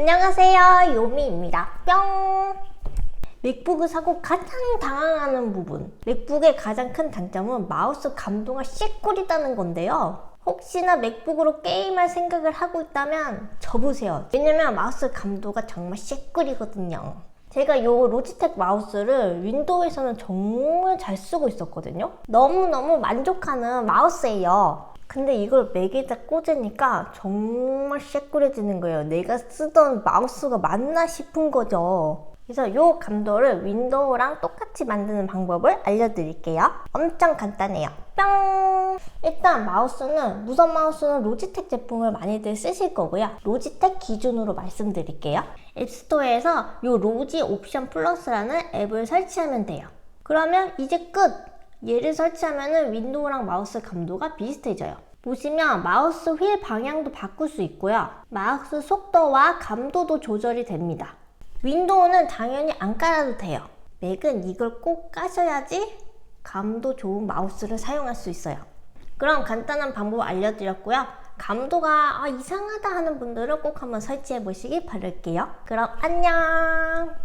안녕하세요 요미입니다. 뿅. 맥북을 사고 가장 당황하는 부분. 맥북의 가장 큰 장점은 마우스 감도가 씨꿀이다는 건데요. 혹시나 맥북으로 게임할 생각을 하고 있다면 접으세요. 왜냐면 마우스 감도가 정말 씨꿀이거든요. 제가 요 로지텍 마우스를 윈도우에서는 정말 잘 쓰고 있었거든요. 너무너무 만족하는 마우스예요 근데 이걸 맥에다 꽂으니까 정말 새꾸려지는 거예요. 내가 쓰던 마우스가 맞나 싶은 거죠. 그래서 이 감도를 윈도우랑 똑같이 만드는 방법을 알려드릴게요. 엄청 간단해요. 뿅! 일단 마우스는 무선 마우스는 로지텍 제품을 많이들 쓰실 거고요. 로지텍 기준으로 말씀드릴게요. 앱스토어에서 이 로지 옵션 플러스라는 앱을 설치하면 돼요. 그러면 이제 끝! 얘를 설치하면 윈도우랑 마우스 감도가 비슷해져요. 보시면 마우스 휠 방향도 바꿀 수 있고요. 마우스 속도와 감도도 조절이 됩니다. 윈도우는 당연히 안 깔아도 돼요. 맥은 이걸 꼭 까셔야지 감도 좋은 마우스를 사용할 수 있어요. 그럼 간단한 방법 알려드렸고요. 감도가 아, 이상하다 하는 분들은 꼭 한번 설치해 보시기 바랄게요. 그럼 안녕! 뿅!